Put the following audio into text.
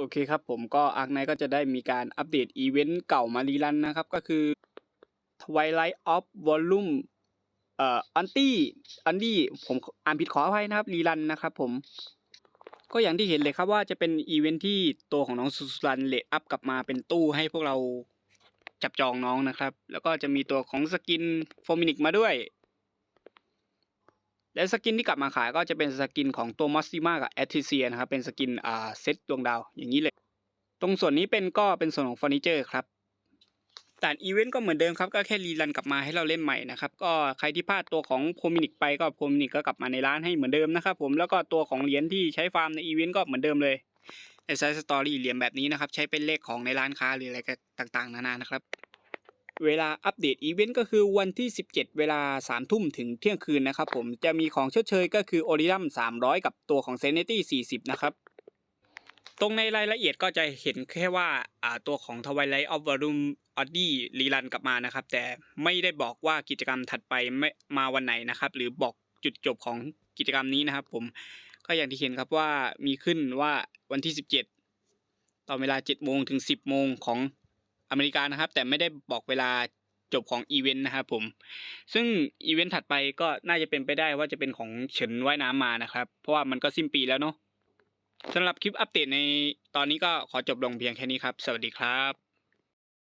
โอเคครับผมก็อาร์คไนก็จะได้มีการอัปเดตอีเวนต์เก่ามารีรันนะครับ ก็คือ Twilight of Volume เอ่ออันตี้อันดี้ผมอ่านผิดขออภัยนะครับรีรันนะครับผม ก็อย่างที่เห็นเลยครับว่าจะเป็นอีเวนท์ที่ตัวของน้องสุสรันเลดอัพกลับมาเป็นตู้ให้พวกเราจับจองน้องนะครับ แล้วก็จะมีตัวของสกินโฟมินิกมาด้วย และสกินที่กลับมาขายก็จะเป็นสกินของตัวมอสซิมากับแอตติเซียนะครับเป็นสกินอ่าเซตดวงดาวอย่างนี้เลย ตรงส่วนนี้เป็นก็เป็นส่วนของเฟอร์นิเจอร์ครับแต่อีเวนต์ก็เหมือนเดิมครับก็แค่รีรันกลับมาให้เราเล่นใหม่นะครับก็ใครที่พลาดตัวของโพมินิกไปก็โพมินิกก็กลับมาในร้านให้เหมือนเดิมนะครับผมแล้วก็ตัวของเหรียญที่ใช้ฟาร์มในอีเวนต์ก็เหมือนเดิมเลยในไซส์สตอรี่เหรียญแบบนี้นะครับใช้เป็นเลขของในร้านค้าหรืออะไรก็ต่างๆ นานานะครับ เวลาอัปเดตอีเวนต์ก็คือวันที่ 17 เวลา 3 ทุ่มถึงเที่ยงคืนนะครับผมจะมีของชดเชยก็คือโอริลัม300 กับตัวของเซนเนตี้ 40 นะครับ ตรงในรายละเอียดก็จะเห็นแค่ว่าตัวของ Twilight of Volume o d d y รีรันกลับมานะครับ แต่ไม่ได้บอกว่ากิจกรรมถัดไปไมมาวันไหนนะครับ หรือบอกจุดจบของกิจกรรมนี้นะครับ ผมก็อย่างที่เห็นครับว่ามีขึ้นว่าวันที่ 17 ตอนเวลา 7 โมงถึง 10 โมงของ อเมริกานะครับ แต่ไม่ได้บอกเวลาจบของอีเวนต์นะครับผม ซึ่งอีเวนต์ถัดไปก็น่าจะเป็นไปได้ว่าจะเป็นของเฉินว่ายน้ำมานะครับ เพราะว่ามันก็สิ้นปีแล้วเนาะสำหรับคลิปอัปเดตในตอนนี้ก็ขอจบลงเพียงแค่นี้ครับ สวัสดีครับ